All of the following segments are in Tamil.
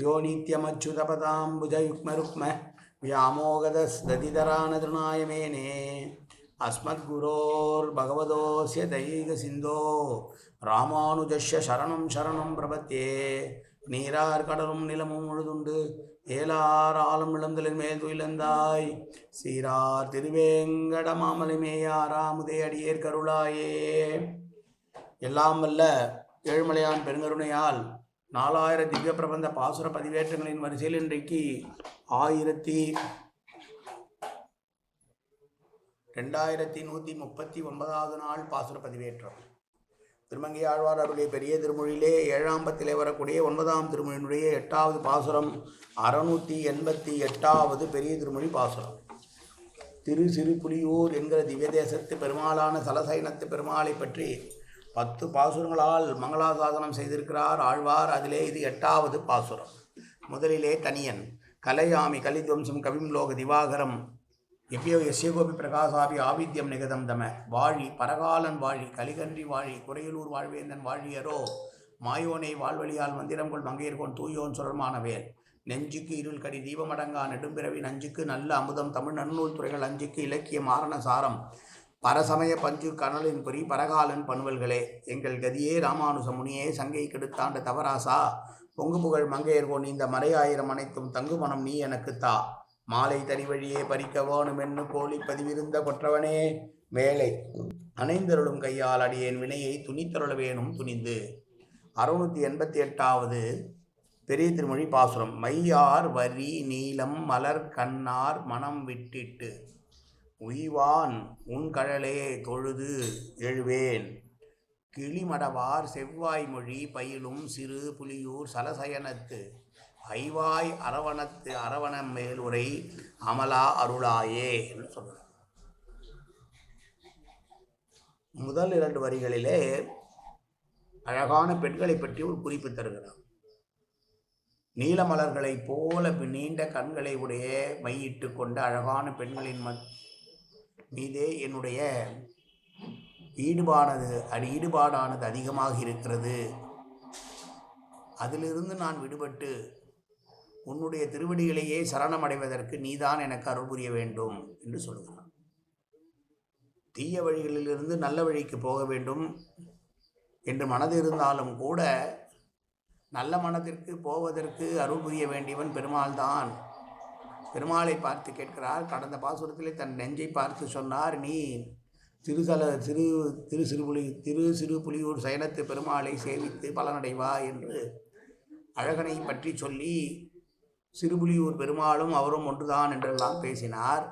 யோ நித்யமச்சுதபதாம்புஜயுக்மருக்ம व्यामोगदस्दधिधरानतृणाय मेने अस्मद्गुरोर्भगवतोऽस्य दैकसिन्धो ராமானுஜஸ்ய சரணம் சரணம் பிரபத்தே நீரார் கடலும் நிலமும் முழுதுண்டு ஏலார் ஆளும் இளந்தலின் மேல் துயிலந்தாய் சீரார் திருவேங்கட மாமலை மேயாராமுதே அடியேர் கருளாயே எல்லாம் வல்ல ஏழுமலையான் பெருங்கருணையால் நாலாயிரம் திவ்ய பிரபந்த பாசுர பதிவேற்றங்களின் வரிசையில் இன்றைக்கு ஆயிரத்தி ரெண்டாயிரத்தி நூற்றி முப்பத்தி ஒன்பதாவது நாள் பாசுர பதிவேற்றம். திருமங்கை ஆழ்வார் அவருடைய பெரிய திருமொழியிலே ஏழாம் பத்திலே வரக்கூடிய ஒன்பதாம் திருமொழியினுடைய எட்டாவது பாசுரம் அறுநூற்றி எண்பத்தி எட்டாவது பெரிய திருமொழி பாசுரம். திரு சிறுபுலியூர் என்கிற திவ்ய தேசத்து பெருமாளான சலசைனத்து பெருமாளை பற்றி பத்து பாசுரங்களால் மங்களாசாசனம் செய்திருக்கிறார். ஆழ்வார் அதிலே இது எட்டாவது பாசுரம். முதலிலே தனியன் கலையாமி கலித்வம்சம் கவிம் லோக திவாகரம் எப்பயோ எஸ்யகோபி பிரகாசாபி ஆவித்யம் நிகதம் தம. வாழி பரகாலன் வாழி கலிகன்றி வாழி குறையலூர் வாழ்வேந்தன் வாழியரோ மாயோனை வாழ்வழியால் மந்திரங்கொள் மங்கையர்கோன் தூயோன் சுரமானவேல் நெஞ்சுக்கு இருள் கடி தீபமடங்கா நெடும்பிறவி நஞ்சுக்கு நல்ல அமுதம் தமிழ் நன்னூல் துறைகள் அஞ்சுக்கு இலக்கிய மாரண சாரம். பரசமய பஞ்சு கனலின் குறி பரகாலன் பணுவல்களே எங்கள் கதியே ராமானுச முனியே சங்கை கெடுத்தாண்ட தவராசா. பொங்கு புகழ் மங்கையர்கோ இந்த மறையாயிரம் அனைத்தும் தங்குமணம் நீ எனக்கு தா. மாலை தனி வழியே பறிக்க வேணுமென்னு கோழி பதிவிருந்த கொற்றவனே. வேலை அணைந்தருளும் கையால் அடியேன் வினையை துணித்தருள வேணும் துணிந்து. அறுநூற்றி எண்பத்தி எட்டாவது பெரிய திருமொழி பாசுரம். மையார் வரி நீலம் மலர் கண்ணார் மனம் விட்டிட்டு. உய்வான் உன் கழலே தொழுது எழுவேன். கிளிமடவார் செவ்வாய் மொழி பயிலும் சிறு புலியூர் சலசயனத்து. ஐவாய் அரவணத்து அரவண மேலுரை அமலா அருளாயே என்று சொல்கிறார் முதல் இரண்டு வரிகளிலே அழகான பெண்களை பற்றி ஒரு குறிப்பு தருகிறார். நீலமலர்களைப் போல நீண்ட கண்களை உடைய மையிட்டு கொண்ட அழகான பெண்களின் மத் மீதே என்னுடைய ஈடுபானது அடி ஈடுபாடானது அதிகமாக இருக்கிறது. அதிலிருந்து நான் விடுபட்டு உன்னுடைய திருவடிகளையே சரணமடைவதற்கு நீதான் எனக்கு அருள் புரிய வேண்டும் என்று சொல்கிறான். தீய வழிகளிலிருந்து நல்ல வழிக்கு போக வேண்டும் என்று மனது இருந்தாலும் கூட நல்ல மனதிற்கு போவதற்கு அருள் புரிய வேண்டியவன் பெருமாள்தான். பெருமாளை பார்த்து கேட்கிறார். கடந்த பாசுரத்திலே தன் நெஞ்சை பார்த்து சொன்னார் நீ திருசல திரு திரு சிறுபுலி திரு சிறுபுலியூர் சயனத்து பெருமாளை சேவித்து பலனடைவா? என்று அழகனை பற்றி சொல்லி சிறுபுலியூர் பெருமாளும் அவரும் ஒன்றுதான் என்றெல்லாம் பேசினார்.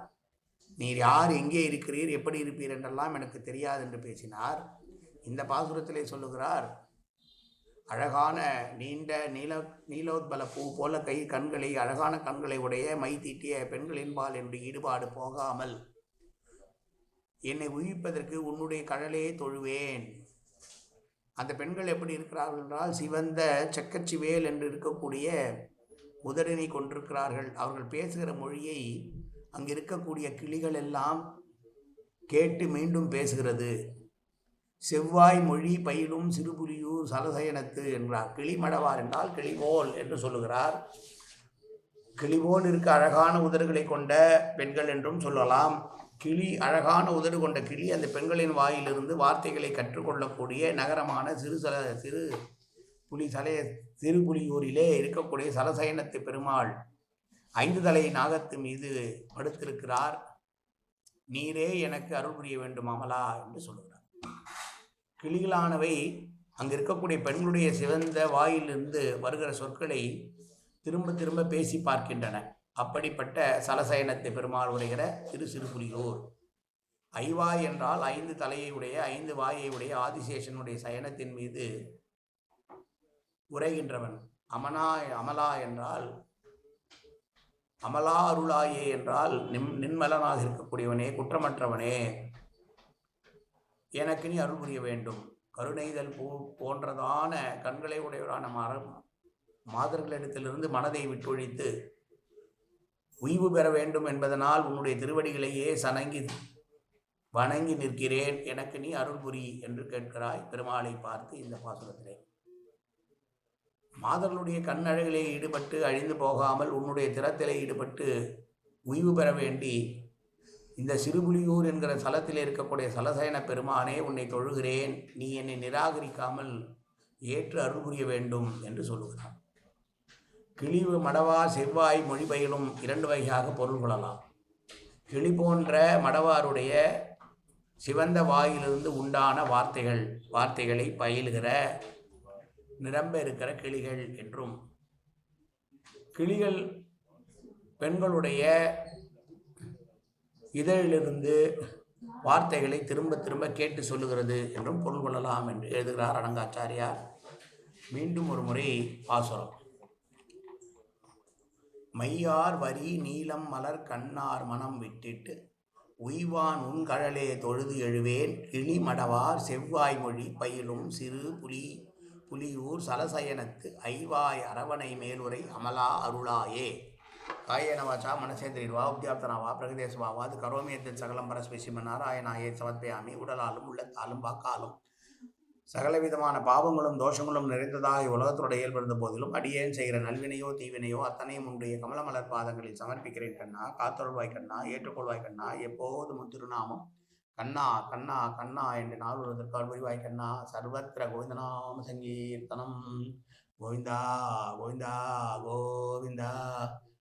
நீர் யார் எங்கே இருக்கிறீர் எப்படி இருப்பீர் என்றெல்லாம் எனக்கு தெரியாது என்று பேசினார். இந்த பாசுரத்திலே சொல்லுகிறார் அழகான நீண்ட நீல நீலோத்பல பூ போல கை கண்களை அழகான கண்களை உடைய மை தீட்டிய பெண்களின்பால் என்னுடைய ஈடுபாடு போகாமல் என்னை உயிர்ப்பதற்கு உன்னுடைய கடலே தொழுவேன். அந்த பெண்கள் எப்படி இருக்கிறார்கள் என்றால் சிவந்த செக்கச்சிவேல் என்று இருக்கக்கூடிய உதடினை கொண்டிருக்கிறார்கள். அவர்கள் பேசுகிற மொழியை அங்கு இருக்கக்கூடிய கிளிகள் எல்லாம் கேட்டு மீண்டும் பேசுகிறது. செவ்வாய் மொழி பயிலும் சிறுபுலியூர் சலசயனத்து என்றார். கிளிமடவார் என்றால் கிளிவோல் என்று சொல்லுகிறார். கிளிவோல் இருக்க அழகான உதடுகளை கொண்ட பெண்கள் என்றும் சொல்லலாம். கிளி அழகான உதடு கொண்ட கிளி அந்த பெண்களின் வாயிலிருந்து வார்த்தைகளை கற்றுக்கொள்ளக்கூடிய நகரமான சிறு சல சிறு புலி சலைய சிறுபுலியூரிலே இருக்கக்கூடிய சலசயனத்து பெருமாள் ஐந்து தலை நாகத்து மீது படுத்திருக்கிறார். நீரே எனக்கு அருள் புரிய வேண்டும் அமலா என்று சொல்லுகிறார். கிளிகளானவை அங்கு இருக்கக்கூடிய பெண்களுடைய சிவந்த வாயிலிருந்து வருகிற சொற்களை திரும்ப திரும்ப பேசி பார்க்கின்றன. அப்படிப்பட்ட சலசயனத்தை பெருமாள் உரைகிற திரு சிறுபுலியூர். ஐவாய் என்றால் ஐந்து தலையை உடைய ஐந்து வாயை உடைய ஆதிசேஷனுடைய சயனத்தின் மீது உரைகின்றவன். அமனா அமலா என்றால் அமலா அருளாயே என்றால் நிம் நின்மலனாக இருக்கக்கூடியவனே குற்றமற்றவனே. எனக்கு நீ அருள் புரிய வேண்டும். கருணைதல் போ போன்றதான கண்களை உடையவரான மர மாதர்களிடத்திலிருந்து மனதை விட்டொழித்து உய்வு பெற வேண்டும் என்பதனால் உன்னுடைய திருவடிகளையே சணங்கி வணங்கி நிற்கிறேன். எனக்கு நீ அருள் புரி என்று கேட்கிறாய் பெருமாளை பார்த்து இந்த பாசுரத்திலே. மாதர்களுடைய கண்ணழகிலே ஈடுபட்டு அழிந்து போகாமல் உன்னுடைய திறத்திலே ஈடுபட்டு உய்வு பெற வேண்டி இந்த சிறுபுலியூர் என்கிற ஸ்தலத்தில் இருக்கக்கூடிய சலசயன பெருமானே உன்னை தொழுகிறேன். நீ என்னை நிராகரிக்காமல் ஏற்று அருள் புரிய வேண்டும் என்று சொல்லுகிறான் கிழிவு மடவா செவ்வாய் மொழி பயிலும் இரண்டு வகையாக பொருள் கொள்ளலாம். கிளி போன்ற மடவாருடைய சிவந்த வாயிலிருந்து உண்டான வார்த்தைகள் வார்த்தைகளை பயிலுகிற நிரம்ப இருக்கிற கிளிகள் என்றும் கிளிகள் பெண்களுடைய இதழிலிருந்து வார்த்தைகளை திரும்ப திரும்ப கேட்டு சொல்லுகிறது என்றும் பொருள் கொள்ளலாம் என்று எழுதுகிறார் அனங்காச்சாரியார். மீண்டும் ஒரு முறை பாசுரம் மையார் வரி நீலம் மலர் கண்ணார் மனம் விட்டிட்டு உய்வான் உன் கழலே தொழுது எழுவேன் கிளி மடவார் செவ்வாய் மொழி பயிலும் சிறு புலி புலியூர் சலசயனத்து ஐவாய் அரவணை மேலுரை அமலா அருளாயே. காயேனவாச்சா மனசேந்திரிவா உத்தியாப்தனாவா உத்தியாப்தனா வா கரோமியத்தின் சகலம் பரஸ்பெசிம நாராயணாயே சமர்ப்பயாமி உடலாலும் உள்ளத்தாலும் வாக்காலும். சகலவிதமான பாவங்களும் தோஷங்களும் நிறைந்ததாக உலகத்தோட இயல்பிருந்த போதிலும் அடியேன் செய்கிற நல்வினையோ தீவினையோ அத்தனையும் உன்னுடைய கமலமலர் பாதங்களில் சமர்ப்பிக்கிறேன் கண்ணா. காத்தொருள்வாய் கண்ணா ஏற்றுக்கொள்வாய் கண்ணா. எப்போதும் திருநாமம் கண்ணா கண்ணா கண்ணா என்று நாளுவதற்கால் புரிவாய் கண்ணா. சர்வத்திர கோவிந்தநாம சங்கீர்த்தனம். கோவிந்தா கோவிந்தா கோவிந்தா.